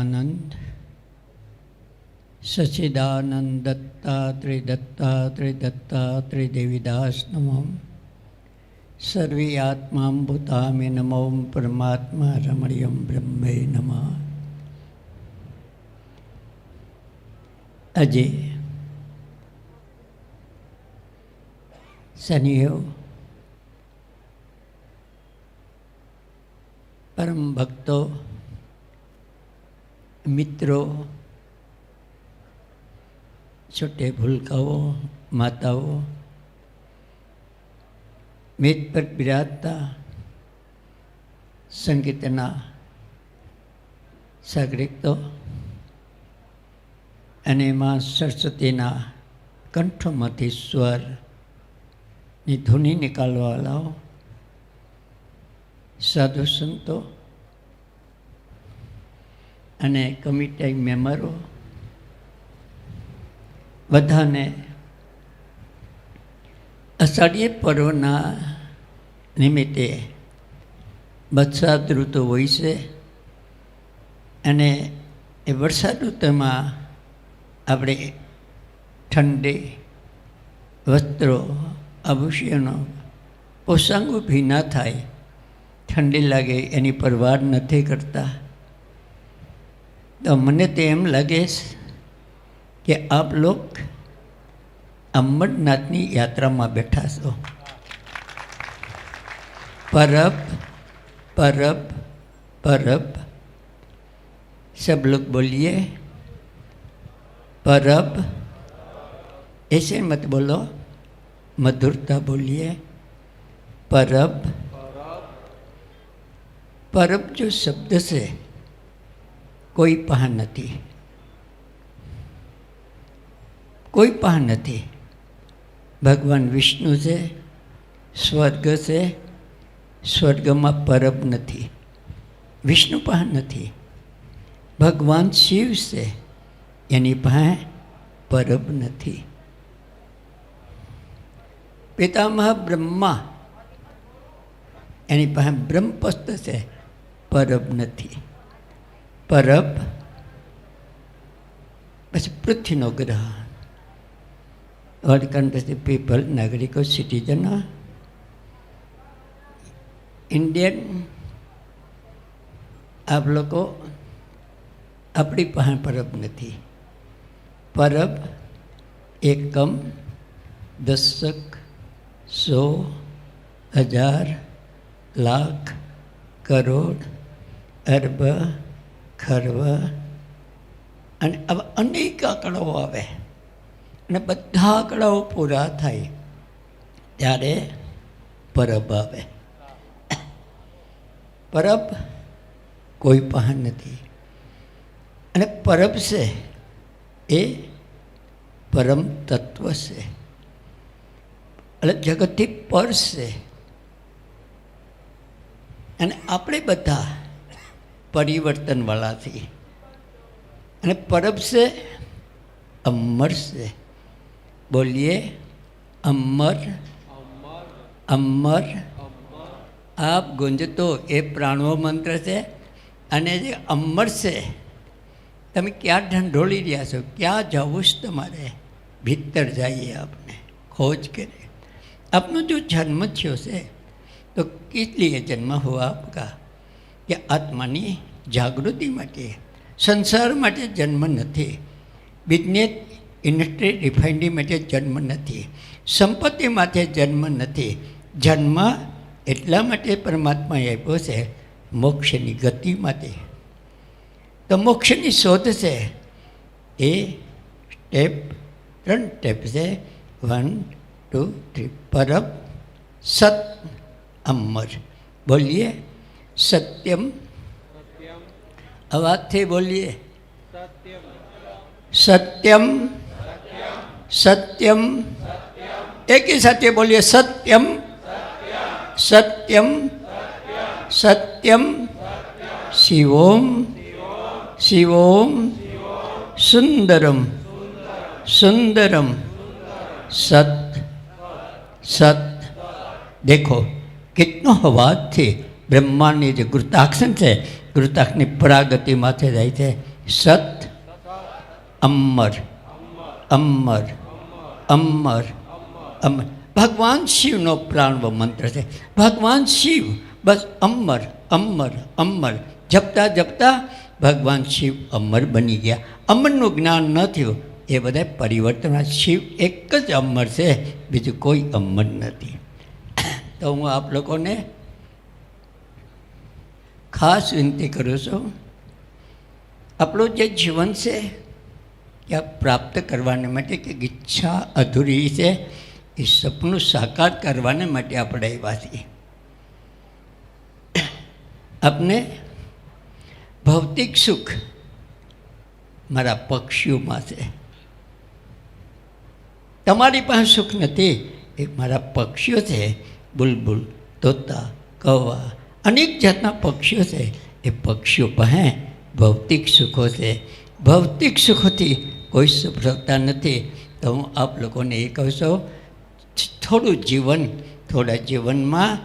આનંદ સચિદાનંદ દત્તા ત્રિદત્તા ત્રિદત્તા ત્રિદેવીદાસ નમો સર્વે આત્મા ભૂતામે નમો પરમાત્મા રમણીયમ બ્રહ્મે નમઃ આજે શનિઓ પરમ ભક્તો મિત્રો, છોટે ભૂલકાઓ, માતાઓ, મેજ પર બિરાજતા સંગીતના સાગરિકતો અને એમાં સરસ્વતીના કંઠોમાંથી સ્વરની ધૂની નીકાળવાવાળાઓ સાધુ સંતો અને કમિટી મેમ્બરો બધાને અષાઢીય પર્વના નિમિત્તે વરસાદ ઋતુ હોય છે અને એ વરસાદ ઋતુમાં આપણે ઠંડી, વસ્ત્રો, આભૂષણો, પોષાંગો ભીના થાય. ઠંડી લાગે, એની પરવાર નથી કરતા. તો મને તો એમ લાગે છે કે આપ લોક અમરનાથની યાત્રામાં બેઠા છો પરબ પરબ પરબ सब लोग बोलिए परब ऐसे मत बोलो मधुरता बोलिए परब પરબ જો શબ્દ છે કોઈ પાહ નથી. કોઈ પાહ નથી. ભગવાન વિષ્ણુ છે, સ્વર્ગ છે, સ્વર્ગમાં પરબ નથી. વિષ્ણુ પાહ નથી. ભગવાન શિવ છે, એની પાસે પરબ નથી. પિતામહ બ્રહ્મા એની પાસે બ્રહ્મપસ્ત છે, પરબ નથી. પરબ, પછી પૃથ્વીનો ગ્રહ. વર્લ્ડ કન્ટ્રી પીપલ નાગરિકો સિટીઝન ઇન્ડિયન આપ લોકો આપણી પાસે પરબ નથી. પરબ એકમ દશક સો, હજાર, લાખ, કરોડ, અરબ ખરબ અને આવા અનેક આંકડાઓ આવે. અને બધા આંકડાઓ પૂરા થાય ત્યારે પરબ આવે. પરબ કોઈ પહાન નથી. અને પરબ છે એ પરમ તત્વ છે. એટલે જગતથી પર છે. અને આપણે બધા પરિવર્તનવાળાથી અને પરબશે અમર બોલીએ, અમર અમર. આપ ગુંજતો એ પ્રાણવો મંત્ર છે અને જે અમર છે તમે ક્યાં ઢંઢોળી રહ્યા છો? ક્યાં જવું છે તમારે? ભીતર જઈએ આપણે ખોજ કરીએ. આપનો જો જન્મ થયો છે, તો કેટલીએ જન્મ હોવા આપકા? કે આત્માની જાગૃતિ માટે, સંસાર માટે જન્મ નથી બિઝનેસ ઇન્ડસ્ટ્રી રિફાઇનરી માટે જન્મ નથી, સંપત્તિ માટે જન્મ નથી, જન્મ એટલા માટે પરમાત્માએ આપ્યો છે, મોક્ષની ગતિ માટે. તો મોક્ષની શોધ છે, એ સ્ટેપ ત્રણ સ્ટેપ છે વન ટુ થ્રી પરબ સત અમર. બોલીએ સત્યમ. અવાજથી બોલીએ. સત્યમ. સત્યમ. એકી સાથે બોલીએ. સત્યમ. સત્યમ. સત્યમ. શિવોમ. શિવોમ. સુંદરમ. સુંદરમ. સત. સત. દેખો, કેટલો અવાજથી બ્રહ્માંડની જે ગુરુતાક્ષન છે ગુરુતાક્ષની પરાગતિ માથે જાય છે. સત, અમર અમર અમર અમર. ભગવાન શિવનો પ્રાણવ મંત્ર છે. ભગવાન શિવ, બસ અમર અમર અમર. જપતા જપતા ભગવાન શિવ અમર બની ગયા. અમરનું જ્ઞાન ન થયું, એ બધા પરિવર્તન શિવ એક જ અમર છે, બીજું કોઈ અમર નથી. તો હું આપ લોકોને ખાસ વિનંતી કરું છું. આપણું જે જીવન છે, એ પ્રાપ્ત કરવાને માટે કે ઈચ્છા અધૂરી છે, એ સપનું સાકાર કરવાને માટે આપણે આવ્યા છીએ. આપને ભૌતિક સુખ મારા પક્ષીઓમાં છે. તમારી પાસે સુખ નથી, એ મારા પક્ષીઓ છે. બુલબુલ, તોતા, કૌવા અનેક જાતના પક્ષીઓ છે. એ પક્ષીઓ પાસે ભૌતિક સુખો છે. ભૌતિક સુખોથી કોઈ સફળતા નથી. તો હું આપ લોકોને એ કહું છું, થોડું જીવન, થોડા જીવનમાં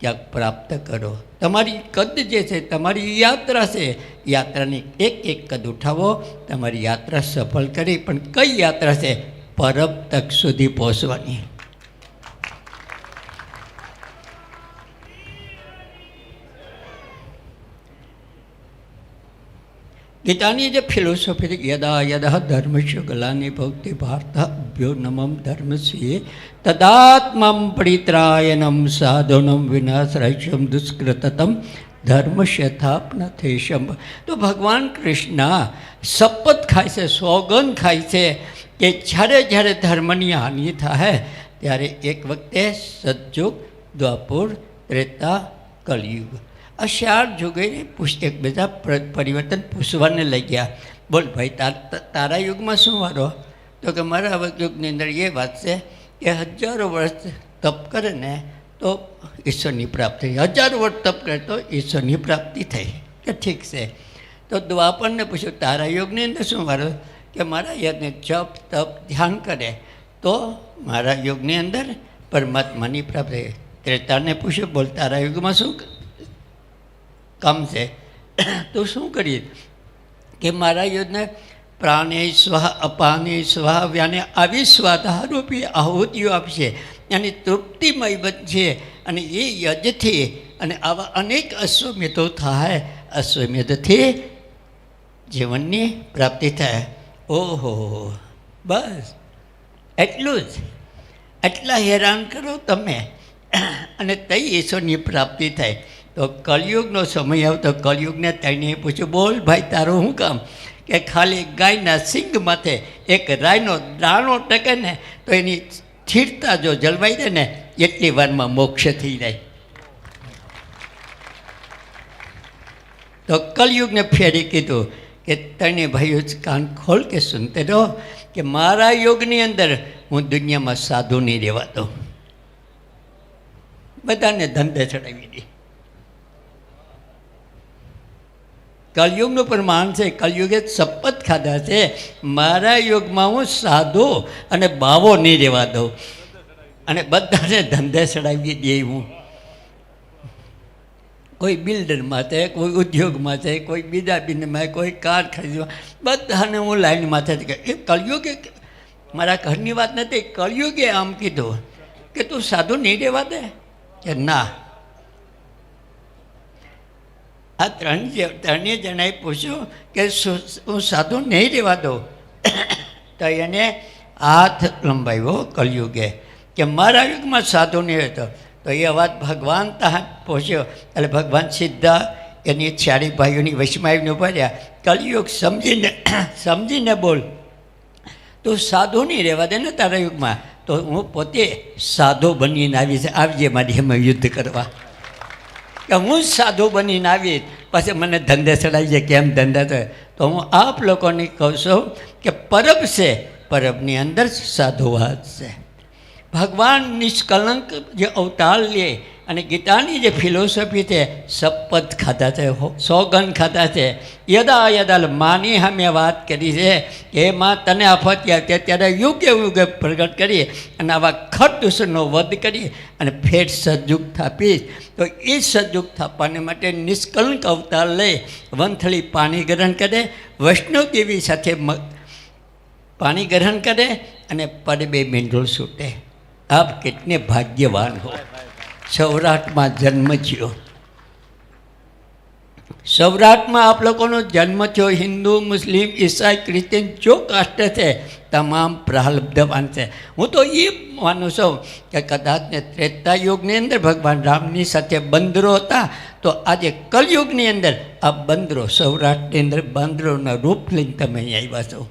ક્યાંક પ્રાપ્ત કરો. તમારી કદ જે છે, તમારી યાત્રા છે, યાત્રાની એક એક કદ ઉઠાવો. તમારી યાત્રા સફળ કરી, પણ કઈ યાત્રા છે? પરબ તક સુધી પહોંચવાની. ગીતાની જે ફિલોસોફી યદા યદા ધર્મસ્ય ગલાની ભક્તિ ભારત અભ્યો નમમ ધર્મસ્ય તદાત્મમ પરિત્રાયનમ સાધુનમ વિનાશ્રયમ દુષ્કૃતતમ ધર્મશથાપનથેશમ તો ભગવાન કૃષ્ણ શપથ ખાય છે સોગન ખાય છે કે જ્યારે જ્યારે ધર્મની હાનિ થાય ત્યારે એક વખતે સતયુગ દ્વાપુર ત્રેતા કલયુગ આ ચાર જોગે પૂછ એકબીજા પ્ર- પરિવર્તન પૂછવાને લઈ ગયા બોલ ભાઈ તાર ત- તારા યુગમાં શું વારો તો કે મારા યુગની અંદર એ વાત છે કે હજારો વર્ષ તપ કરે ને તો ઈશ્વરની પ્રાપ્તિ હજારો વર્ષ તપ કરે તો ઈશ્વરની પ્રાપ્તિ થઈ કે ઠીક છે તો દ્વાપરને પૂછ્યું તારા યુગની અંદર શું વારો કે મારા યજ્ઞ જપ તપ ધ્યાન કરે તો મારા યુગની અંદર પરમાત્માની પ્રાપ્તિ ત્રેતાને પૂછ્યું બોલ તારા યુગમાં શું કામ છે. તો શું કરીએ? કે મારા યોજના પ્રાણે સ્વાહ અપાને સ્વાહવ્યાને આવી સ્વાધારૂપી આહુતિઓ આપશે. એની તૃપ્તિમય બનશે. અને એ યજથી અને આવા અનેક અશ્વમેધો થાય. અશ્વમેધથી જીવનની પ્રાપ્તિ થાય. ઓહો, બસ. એટલું જ. એટલા હેરાન કરો તમે. અને તઈ ઈશ્વરની પ્રાપ્તિ થાય. તો કલયુગનો સમય આવતો કલયુગને તેને પૂછ્યું, બોલ ભાઈ, તારું શું કામ? કે ખાલી ગાયના સિંગ માથે એક રાયનો દાણો ટકે ને તો એની સ્થિરતા જો જલવાઈ દે ને, એટલી વારમાં મોક્ષ થઈ જાય. તો કલયુગને ફેરી કીધું કે, તને ભાઈઓ કાન ખોલ કે સુનતે રહો કે મારા યોગની અંદર હું દુનિયામાં સાધુ નહીં રહેવાતો. બધાને ધંધે ચડાવી દે કલયુગનું પ્રમાણ છે. કલયુગે શપથ ખાધા છે. મારા યુગમાં હું સાધુ અને બાવો નહીં રહેવા દઉં. અને બધાને ધંધે ચડાવી દે હું. કોઈ બિલ્ડરમાં છે, કોઈ ઉદ્યોગમાં છે, કોઈ બીજા બિનમાં, કોઈ કાર ખરીદવા. બધાને હું લાઈન માથે એ કલયુગે મારા ઘરની વાત નથી. કલયુગે આમ કીધું કે તું સાધુ નહીં રહેવા દે? કે ના. આ ત્રણ ત્રણેય જણાએ પૂછ્યું કે હું સાધુ નહીં રહેવા દઉં તો એને હાથ લંબાવ્યો કલયુગે કે મારા યુગમાં સાધુ નહીં રહેતો. તો એ વાત ભગવાન ત્યાં પહોંચ્યો એટલે ભગવાન સીધા એની ચારી ભાઈઓની વશમાં આવીને ઊભા રહ્યા. કલયુગ સમજીને સમજીને બોલ. તું સાધુ નહીં રહેવા દે ને તારા યુગમાં. તો હું પોતે સાધુ બનીને આવી આવજે મારી એમાં યુદ્ધ કરવા. કે હું જ સાધુ બનીને આવીશ પછી મને ધંધે ચડાવી જાય કેમ ધંધા તો હું આપ લોકોને કહું છું કે પરબ છે, પરબની અંદર સાધુવાદ છે. ભગવાન નિષ્કલંક જે અવતાર લે અને ગીતાની જે ફિલોસોફી છે, શપથ ખાતા છે સોગન ખાતા છે, યદા યદા માની અમે વાત કરી છે કે માં તને આફત્યા ત્યારે યોગ્ય યોગ્ય પ્રગટ કરી અને આવા ખટ દૂષણનો વધ કરી અને ફેટ સજ્જુગ થાપીશ તો એ સજ્જુગ થાપવાને માટે નિષ્કલંક અવતાર લઈ વંથળી પાણી ગ્રહણ કરે વૈષ્ણવદેવી સાથે પાણી ગ્રહણ કરે અને પડબે મેંઢોળ છૂટે. આપ કેટલે ભાગ્યવાન હો. સૌરાષ્ટ્રમાં જન્મ થયો. સૌરાષ્ટ્રમાં આપ લોકોનો જન્મ થયો, હિન્દુ, મુસ્લિમ, ઈસાઈ ક્રિશ્ચિયન જો કાસ્ટ છે, તમામ પ્રહલબ્ધવાન છે. હું તો એ માનું છું કે કદાચ ને ત્રેતા યુગની અંદર ભગવાન રામની સાથે બંદરો હતા, તો આજે કલયુગની અંદર આ બંદરો સૌરાષ્ટ્રની અંદર બંદરોના રૂપ લઈને તમે અહીં આવ્યા છો.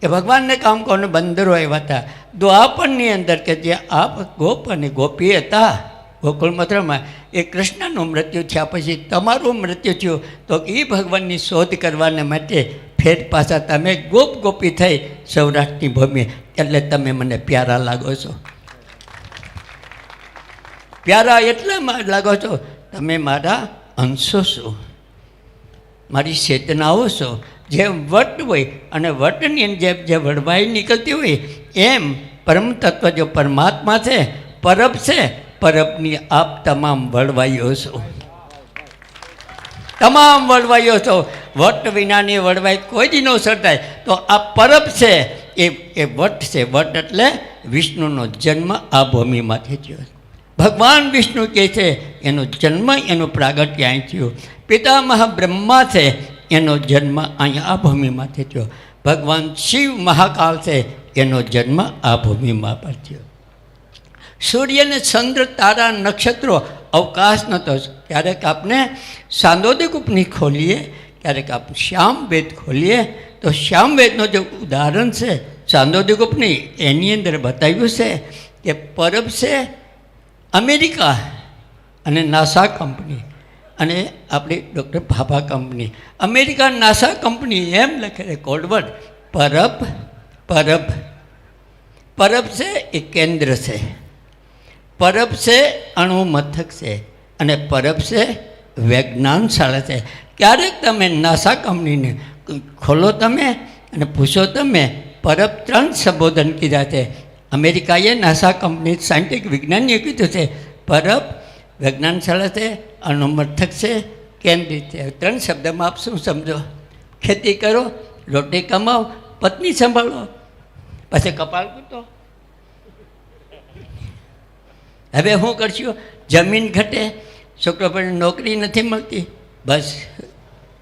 કે ભગવાનને કામ કોને બંદરો આવ્યા હતા? દ્વાપરની અંદર કે જે આપ ગોપ અને ગોપી હતા. ગોકુળ મથુરામાં એ કૃષ્ણનું મૃત્યુ થયા પછી તમારું મૃત્યુ થયું, તો એ ભગવાનની શોધ કરવાને માટે ફેર પાછા તમે ગોપ ગોપી થઈ સૌરાષ્ટ્રની ભૂમિ. એટલે તમે મને પ્યારા લાગો છો. પ્યારા એટલા લાગો છો, તમે મારા અંશો છો. મારી ચેતનાઓ છો. જેમ વટ હોય અને વટની જેમ જે વડવાઈ નીકળતી હોય, એમ પરમ તત્વ જો પરમાત્મા છે, પરબ છે, પરબની આપ તમામ વડવાઈઓ છો. તમામ વડવાઈઓ છો. વટ વિનાની વડવાઈ કોઈ દી ન સરતાય તો આ પરબ છે, એ એ વટ છે. વટ એટલે વિષ્ણુનો જન્મ આ ભૂમિમાંથી થયો. ભગવાન વિષ્ણુ કહે છે, એનો જન્મ એનું પ્રાગટ્ય અહીં થયું. પિતામહ બ્રહ્મા છે એનો જન્મ અહીંયા આ ભૂમિમાંથી થયો. ભગવાન શિવ મહાકાલ છે એનો જન્મ આ ભૂમિમાં પર થયો. સૂર્યને ચંદ્ર, તારા, નક્ષત્રો, અવકાશ નહોતો ક્યારેક આપણે સાંદોદિક ઉપની ખોલીએ, ક્યારેક આપણે શ્યામ વેદ ખોલીએ, તો શ્યામ વેદનો જે ઉદાહરણ છે સાંદોદિક ઉપની, એની અંદર બતાવ્યું છે કે પરબ છે અમેરિકા અને નાસા કંપની. અને આપણી doctor Bhabha company America NASA company એમ લખે છે કોડવર્ડ પરબ પરબ. પરબ છે એ કેન્દ્ર છે. પરબ છે અણુ મથક છે અને પરબ છે વૈજ્ઞાનશાળા છે. ક્યારેક તમે નાસા કંપનીને ખોલો તમે અને પૂછો તમે, પરબ ત્રણ સંબોધન કીધા છે. અમેરિકાએ નાસા કંપની સાયન્ટિફિક વિજ્ઞાનીએ કીધું છે. પરબ વિજ્ઞાન શાળા છે અણુ મથક છે કેન્દ્રિત છે. ત્રણ શબ્દમાં આપ શું સમજો? ખેતી કરો, રોટી કમાઓ, પત્ની સંભાળો. પછી કપાલ કૂટો. હવે શું કરશું? જમીન ઘટે, છોકરો પણ નોકરી નથી મળતી. બસ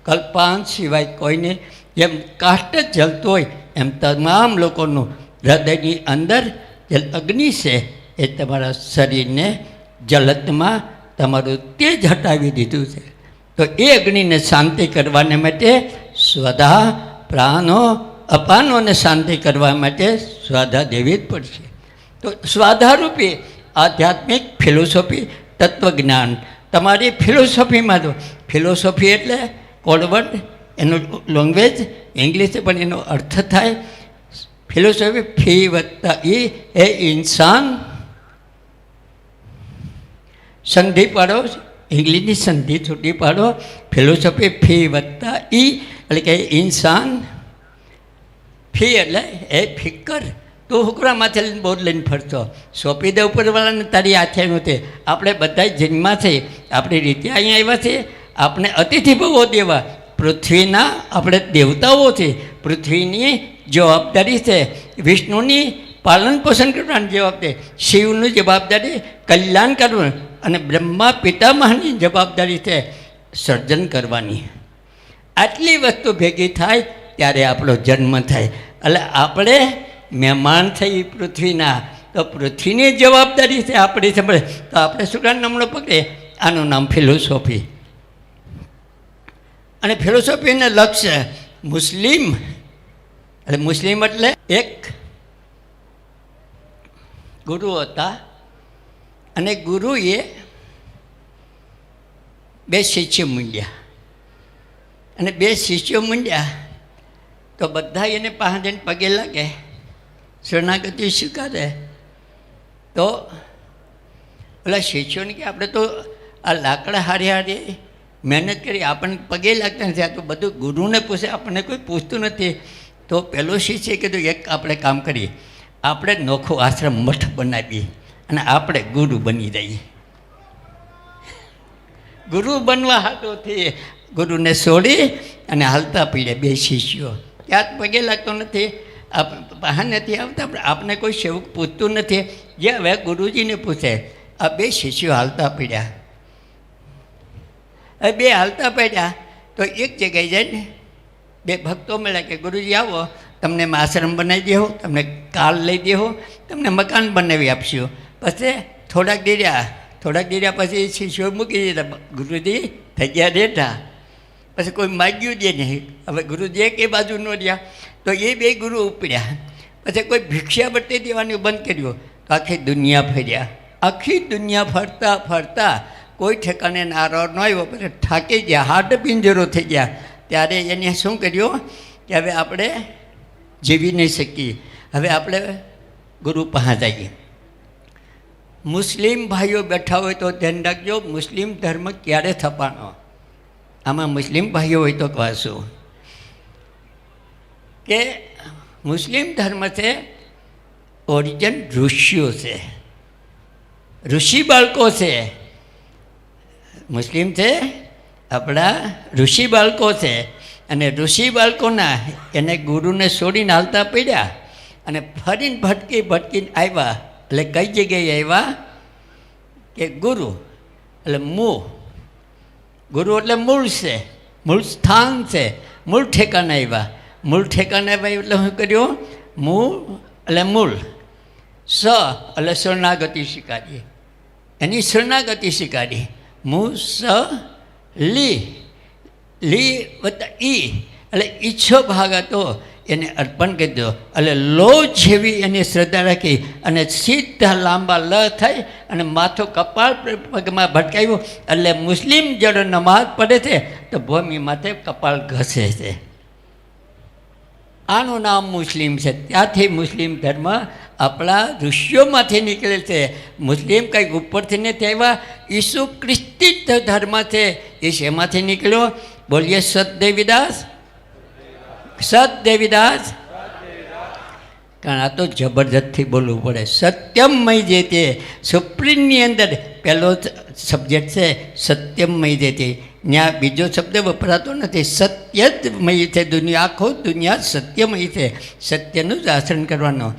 કલ્પાંત સિવાય કોઈને જેમ કાષ્ટ જ જલતું હોય, એમ તમામ લોકોનું હૃદયની અંદર જે અગ્નિ છે, એ તમારા શરીરને જલતમાં તમારું તેજ હટાવી દીધું છે. તો એ અગ્નિને શાંતિ કરવાને માટે સ્વધા, પ્રાણો, અપાનોને શાંતિ કરવા માટે સ્વાધા દેવી જ પડશે. તો સ્વાધારૂપી આધ્યાત્મિક ફિલોસોફી તત્વજ્ઞાન. તમારી ફિલોસોફીમાં તો ફિલોસોફી એટલે કોડવર્ડ, એનું લેંગ્વેજ ઇંગ્લિશ પણ એનો અર્થ થાય. ફિલોસોફી ફી વત્તા એ એ ઇન્સાન સંધિ પાડો, ઇંગ્લિશની સંધિ છૂટી પાડો. ફિલોસોફી ફી વત્તા ઈ, એટલે કે ઇન્સાન, ફી એટલે એ ફિકર. તું હુકરામાંથી લઈને બોર્ડ લઈને ફરતો. સોંપી દે ઉપરવાળાને, તારી આથે નહોતી આપણે બધા જન્મમાંથી આપણી રીતે અહીંયા આવ્યા છે આપણે અતિથિ ભવો દેવા. પૃથ્વીના આપણે દેવતાઓ છે પૃથ્વીની જવાબદારી છે. વિષ્ણુની પાલન પોષણ કરવાની જવાબદારી. શિવની જવાબદારી કલ્યાણ કરવું અને બ્રહ્મા પિતામહની જવાબદારી છે સર્જન કરવાની. આટલી વસ્તુ ભેગી થાય ત્યારે આપણો જન્મ થાય. એટલે આપણે મહેમાન થઈ પૃથ્વીના, તો પૃથ્વીની જવાબદારી છે આપણી સંભાળે. તો આપણે શું નામનો પકડે આનું નામ ફિલોસોફી અને ફિલોસોફીને લક્ષ્ય મુસ્લિમ. એટલે મુસ્લિમ એટલે એક ગુરુ હતા. અને ગુરુએ બે શિષ્ય મૂંડ્યા. અને બે શિષ્યો મૂંડ્યા તો બધા એને પાસે પગે લાગે, શરણાગતિ સ્વીકારે. તો પેલા શિષ્યોને કે, આપણે તો આ લાકડા હારી હારી મહેનત કરી, આપણને પગે લાગતા નથી, આ તો બધું ગુરુને પૂછે, આપણને કોઈ પૂછતું નથી. તો પેલો શિષ્ય કીધું, એક આપણે કામ કરીએ, આપણે નોખો આશ્રમ મઠ બનાવીએ. અને આપણે ગુરુ બની જઈએ ગુરુ બનવા હાથોથી ગુરુને છોડી અને હાલતા પીડ્યા બે શિષ્યો ક્યાંક પગે લાગતો નથી. બહાર નથી આવતા, પણ આપને કોઈ સેવક પૂછતું નથી. જે હવે ગુરુજીને પૂછે, આ બે શિષ્યો હાલતા પીડ્યા હવે બે હાલતા પડ્યા તો એક જગ્યાએ જઈને બે ભક્તો મળ્યા કે, ગુરુજી આવો, તમને આશ્રમ બનાવી દેવો તમને કાલ લઈ દેવો તમને મકાન બનાવી આપશું. પછી થોડાક દીર્યા થોડાક દીર્યા પછી શિષ્યો મૂકી દીધા. ગુરુજી થઈ ગયા રેઠા પછી કોઈ માગ્યું દે નહીં. હવે ગુરુજી એક એ બાજુ ન રહ્યા. તો એ બે ગુરુ ઉપડ્યા. પછી કોઈ ભિક્ષા દેવાનું બંધ કર્યું. તો આખી દુનિયા ફર્યા. આખી દુનિયા ફરતા ફરતા કોઈ ઠેકાણે નારો ન આવ્યો. પછી થાકી ગયા. હાડ પિંજરો થઈ ગયા. ત્યારે એને શું કર્યું કે હવે આપણે જીવી નહીં શકીએ. હવે આપણે ગુરુ પાસે જઈએ. મુસ્લિમ ભાઈઓ બેઠા હોય તો ધ્યાન રાખજો, મુસ્લિમ ધર્મ ક્યારે થપાણો આમાં મુસ્લિમ ભાઈઓ હોય તો કહેશું. કે મુસ્લિમ ધર્મ છે ઓરિજન ઋષિઓ છે. ઋષિ બાળકો છે. મુસ્લિમ છે, આપણા ઋષિ બાળકો છે. અને ઋષિ બાળકોના એને ગુરુને છોડીને હાલતા પડ્યા અને ફરીને ભટકી ભટકીને આવ્યા. એટલે કઈ જગ્યાએ આવ્યા? કે ગુરુ. એટલે મૂળ ગુરુ એટલે મૂળ છે. મૂળ સ્થાન છે. મૂળ ઠેકાણે આવ્યા. મૂળ ઠેકાણે આવ્યા એટલે શું કર્યું? મૂળ એટલે મૂળ. સ એટલે શરણાગતિ સ્વીકારીએ એની શરણાગતિ સ્વીકારી. મુ સ, લી. લી વત્તા ઈ. એટલે ઈચ્છો ભાગ હતો. એને અર્પણ કરી દો. એટલે લો જેવી એની શ્રદ્ધા રાખી અને સીધા લાંબા લ થઈ અને માથું કપાળ પગમાં ભટકાવ્યું. એટલે મુસ્લિમ જડો નમાઝ પડે છે, તો ભૂમિ માથે કપાળ ઘસે છે. આનું નામ મુસ્લિમ છે. ત્યાંથી મુસ્લિમ ધર્મ આપણા ઋષિઓમાંથી નીકળે છે. મુસ્લિમ કંઈક ઉપરથી નથી આવ્યા. ઈસુ ખ્રિસ્તી ધર્મ છે. એ શેમાંથી નીકળ્યો? બોલીએ સત દેવીદાસ. સત દેવીદાસ કારણ આ તો જબરજસ્તથી બોલવું પડે. સત્યમય જે તે સુપ્રીમની અંદર પહેલો સબ્જેક્ટ છે, સત્યમય જે તે. ત્યાં બીજો શબ્દ વપરાતો નથી. સત્યમય છે દુનિયા, આખો દુનિયા સત્યમય છે. સત્યનું જ આચરણ કરવાનું.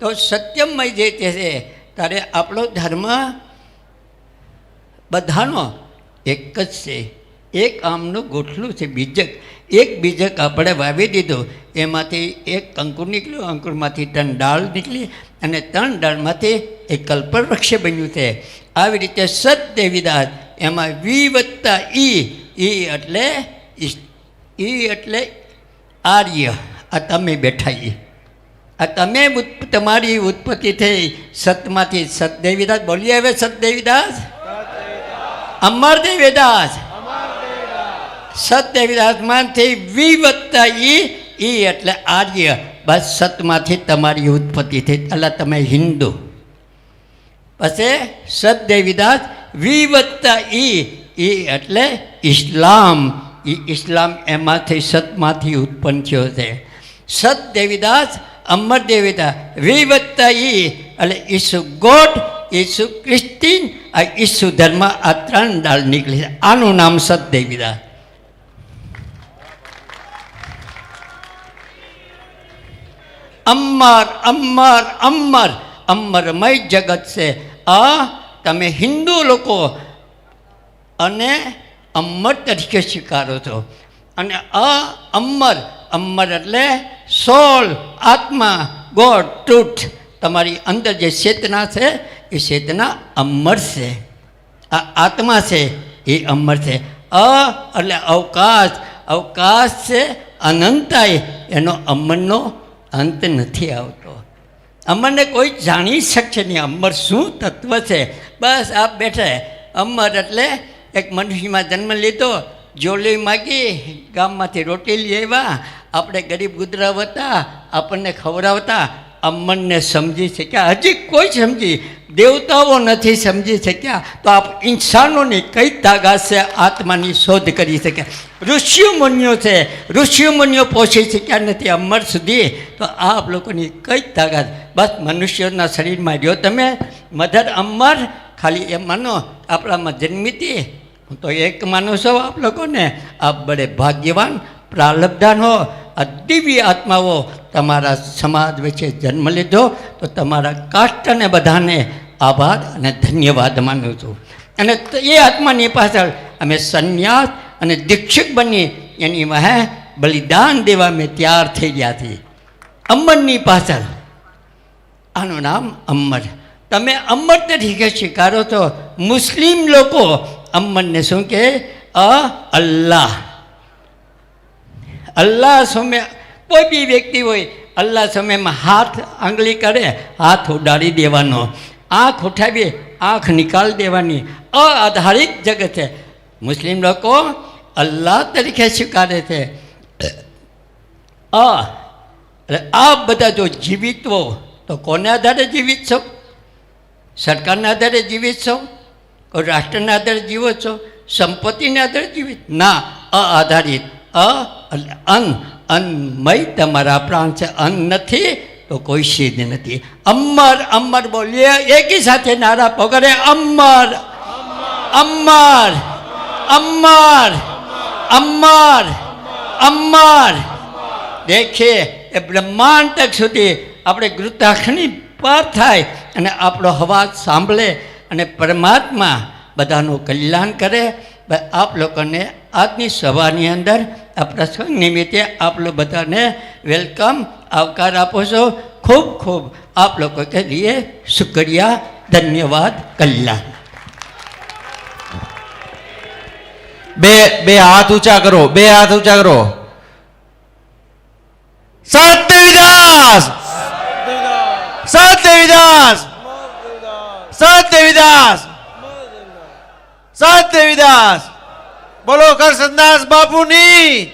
તો સત્યમય જે તે છે ત્યારે આપણો ધર્મ બધાનો એક જ છે. એક આમનું ગોઠલું છે, બીજક. એક બીજક આપણે વાવી દીધું. એમાંથી એક અંકુર નીકળ્યું અંકુરમાંથી ત્રણ ડાળ નીકળી અને ત્રણ ડાળમાંથી એક કલ્પવૃક્ષ બન્યું છે આવી રીતે સત દેવીદાસ એમાં વી વત્તા ઈ ઈ એટલે ઈ એટલે આર્ય આ તમે બેઠા ઈ. આ તમે તમારી ઉત્પત્તિ થઈ. સતમાંથી સત દેવીદાસ બોલીએ હવે સત દેવીદાસ અમર દેવીદાસ સત વિવત્તા વત્તા ઈ ઈ એટલે આર્ય. બસ સતમાંથી તમારી ઉત્પત્તિ થઈ. એટલે તમે હિન્દુ. પછી સત વિવત્તા વત્તા ઈ ઈ એટલે ઇસ્લામ. ઈ ઇસ્લામ એમાંથી સતમાંથી ઉત્પન્ન થયો છે. સત્દેવીદાસ અમર દેવીદાસ વિવત્તા ઈ એટલે ઈસુ ગોડ, ઈસુ ક્રિસ્તીન આ ઈસુ ધર્મ આ ત્રણ ડાળ નીકળી છે. આનું નામ સત અમર અમર અમર અમરમય જગત છે. આ તમે હિન્દુ લોકો અને અમર તરીકે સ્વીકારો છો. અને આ અમર અમર એટલે સોલ આત્મા, ગોડ ટ્રુથ તમારી અંદર જે ચેતના છે, એ ચેતના અમર છે. આ આત્મા છે, એ અમર છે. અ એટલે અવકાશ. અવકાશ છે અનંતાય. એનો અમરનો અંત નથી આવતો. અમરને કોઈ જાણી શકશે નહીં. અમર શું તત્વ છે? બસ આપ બેઠા. અમર એટલે એક મનુષ્યમાં જન્મ લીધો, જોલી માગી, ગામમાંથી રોટી લેવા આપણે ગરીબ હતા, આપણને ખવડાવતા. અમનને સમજી શક્યા. હજી કોઈ સમજી? દેવતાઓ નથી સમજી શક્યા. તો આપ ઇન્સાનોની કઈ છે આત્માની શોધ કરી શક્યા. ઋષિઓ મુનિઓ છે. ઋષિઓ મુનિઓ પહોંચી શક્યા નથી અમર સુધી. તો આપ લોકોની કઈ તાકાત બસ મનુષ્યોના શરીરમાં રહ્યો તમે. મધર અમર. ખાલી એ માનો, આપણામાં જન્મીતી હું તો એક માનું છું આપ લોકોને. આપ બડે ભાગ્યવાન, પ્રાલબ્ધાન હો. આ દિવ્ય આત્માઓ તમારા સમાજ વિશે જન્મ લીધો, તો તમારા કાષ્ટને બધાને આભાર અને ધન્યવાદ માનું છું. અને એ આત્માની પાછળ અમે સંન્યાસ અને દીક્ષિત બની એની વહે બલિદાન દેવા મેં તૈયાર થઈ ગયા છીએ. અમરની પાછળ, આનું નામ અમર. તમે અમર તરીકે સ્વીકારો તો મુસ્લિમ લોકો અમરને શું કહે? અ અલ્લાહ. અલ્લાહ સામે કોઈ બી વ્યક્તિ હોય, અલ્લાહ સમયમાં હાથ આંગળી કરે, હાથ ઉડાડી દેવાનો. આંખ ઉઠાવી આંખ નિકાલ દેવાની. અઆધારિત જગત છે મુસ્લિમ લોકો અલ્લાહ તરીકે સ્વીકારે છે. આ આ બધા જો જીવિત તો કોને આધારે જીવિત છો? સરકારના આધારે જીવિત છો? કોઈ રાષ્ટ્રના આધારે જીવો છો? સંપત્તિના આધારે જીવિત? ના અ, એટલે અન્ન અન્નમય તમારા પ્રાણ છે, અન્ન નથી, તો કોઈ સિદ્ધ નથી. અમર અમર બોલીએ, એકી સાથે નારા પગરે અમર અમર અમર અમર અમર દેખે, એ બ્રહ્માંડ તક સુધી આપણે ગૃતાખની પાર થાય અને આપણો અવાજ સાંભળે અને પરમાત્મા બધાનું કલ્યાણ કરે. આપ લોકોને આજની સભાની અંદર આ પ્રસંગ નિમિત્તે આપ લોકો બધાને વેલકમ આવકાર આપો છો. ખૂબ ખૂબ આપ લોકો કે લીએ શુક્રિયા ધન્યવાદ કલ્યાણ. બે બે હાથ ઊંચા કરો બે હાથ ઊંચા કરો. સત્યવિદાસ. સત્યવિદાસ! સત્યવિદાસ દેવીદાસ. બોલો કરસનદાસ બાપુની.